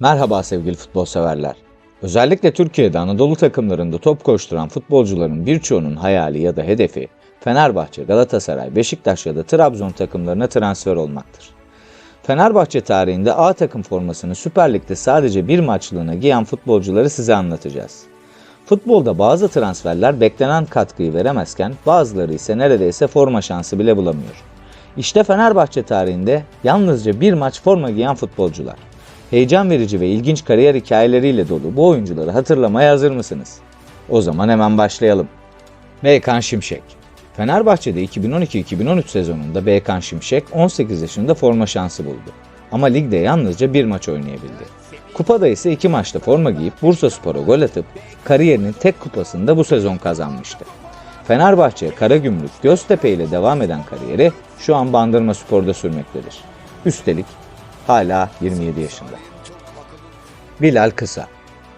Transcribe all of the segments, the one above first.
Merhaba sevgili futbol severler. Özellikle Türkiye'de Anadolu takımlarında top koşturan futbolcuların birçoğunun hayali ya da hedefi Fenerbahçe, Galatasaray, Beşiktaş ya da Trabzon takımlarına transfer olmaktır. Fenerbahçe tarihinde A takım formasını Süper Lig'de sadece bir maçlığına giyen futbolcuları size anlatacağız. Futbolda bazı transferler beklenen katkıyı veremezken bazıları ise neredeyse forma şansı bile bulamıyor. İşte Fenerbahçe tarihinde yalnızca bir maç forma giyen futbolcular. Heyecan verici ve ilginç kariyer hikayeleriyle dolu bu oyuncuları hatırlamaya hazır mısınız? O zaman hemen başlayalım. Bekan Şimşek Fenerbahçe'de 2012-2013 sezonunda Bekan Şimşek 18 yaşında forma şansı buldu. Ama ligde yalnızca bir maç oynayabildi. Kupada ise iki maçta forma giyip Bursa Spor'a gol atıp kariyerinin tek kupasını da bu sezon kazanmıştı. Fenerbahçe, Karagümrük, Göztepe ile devam eden kariyeri şu an Bandırma Spor'da sürmektedir. Üstelik hala 27 yaşında. Bilal Kısa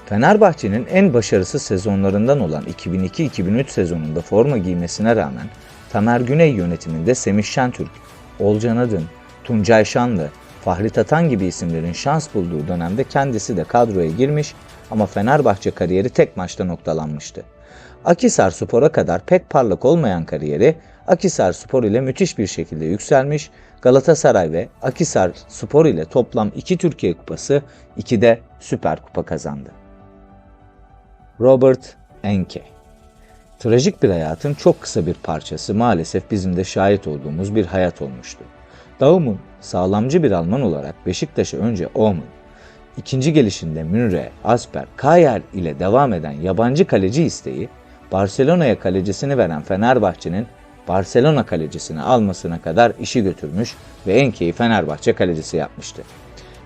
Fenerbahçe'nin en başarısız sezonlarından olan 2002-2003 sezonunda forma giymesine rağmen Tamer Güney yönetiminde Semih Şentürk, Olcan Adın, Tuncay Şanlı, Fahri Tatan gibi isimlerin şans bulduğu dönemde kendisi de kadroya girmiş ama Fenerbahçe kariyeri tek maçta noktalanmıştı. Akisar Spor'a kadar pek parlak olmayan kariyeri Akisar Spor ile müthiş bir şekilde yükselmiş, Galatasaray ve Akisar Spor ile toplam 2 Türkiye Kupası, 2 de Süper Kupa kazandı. Robert Enke Trajik bir hayatın çok kısa bir parçası maalesef bizim de şahit olduğumuz bir hayat olmuştu. Daum'un sağlamcı bir Alman olarak Beşiktaş'a önce Omen, ikinci gelişinde Münre, Asper, Kayer ile devam eden yabancı kaleci isteği, Barcelona'ya kalecisini veren Fenerbahçe'nin Barcelona kalecisini almasına kadar işi götürmüş ve Enke'yi Fenerbahçe kalecisi yapmıştı.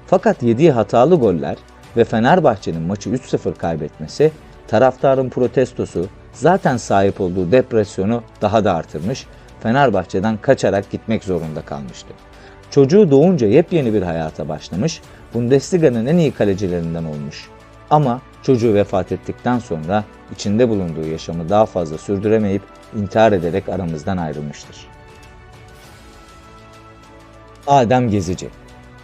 Fakat yediği hatalı goller ve Fenerbahçe'nin maçı 3-0 kaybetmesi, taraftarın protestosu, zaten sahip olduğu depresyonu daha da artırmış, Fenerbahçe'den kaçarak gitmek zorunda kalmıştı. Çocuğu doğunca yepyeni bir hayata başlamış, Bundesliga'nın en iyi kalecilerinden olmuş. Ama çocuğu vefat ettikten sonra içinde bulunduğu yaşamı daha fazla sürdüremeyip intihar ederek aramızdan ayrılmıştır. Adem Gezici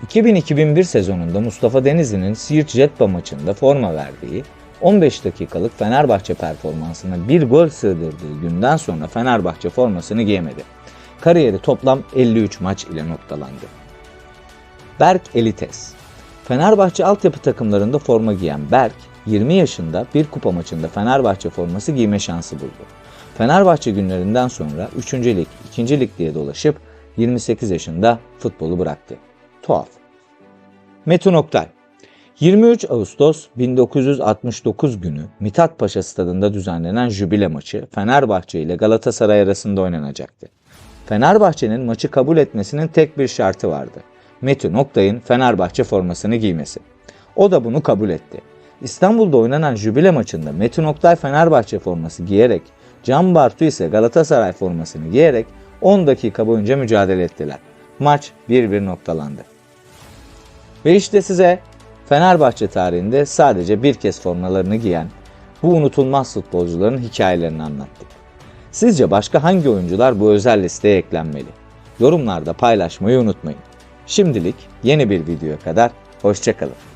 2000-2001 sezonunda Mustafa Denizli'nin Siirt Jetpa maçında forma verdiği 15 dakikalık Fenerbahçe performansına bir gol sığdırdığı günden sonra Fenerbahçe formasını giyemedi. Kariyeri toplam 53 maç ile noktalandı. Berk Elites Fenerbahçe altyapı takımlarında forma giyen Berk, 20 yaşında bir kupa maçında Fenerbahçe forması giyme şansı buldu. Fenerbahçe günlerinden sonra 3. lig, 2. lig diye dolaşıp 28 yaşında futbolu bıraktı. Tuhaf. Metin Oktay 23 Ağustos 1969 günü Mithat Paşa stadında düzenlenen jübile maçı Fenerbahçe ile Galatasaray arasında oynanacaktı. Fenerbahçe'nin maçı kabul etmesinin tek bir şartı vardı. Metin Oktay'ın Fenerbahçe formasını giymesi. O da bunu kabul etti. İstanbul'da oynanan jübile maçında Metin Oktay Fenerbahçe forması giyerek, Can Bartu ise Galatasaray formasını giyerek 10 dakika boyunca mücadele ettiler. Maç 1-1 noktalandı. Ve işte size Fenerbahçe tarihinde sadece bir kez formalarını giyen bu unutulmaz futbolcuların hikayelerini anlattık. Sizce başka hangi oyuncular bu özel listeye eklenmeli? Yorumlarda paylaşmayı unutmayın. Şimdilik yeni bir videoya kadar hoşçakalın.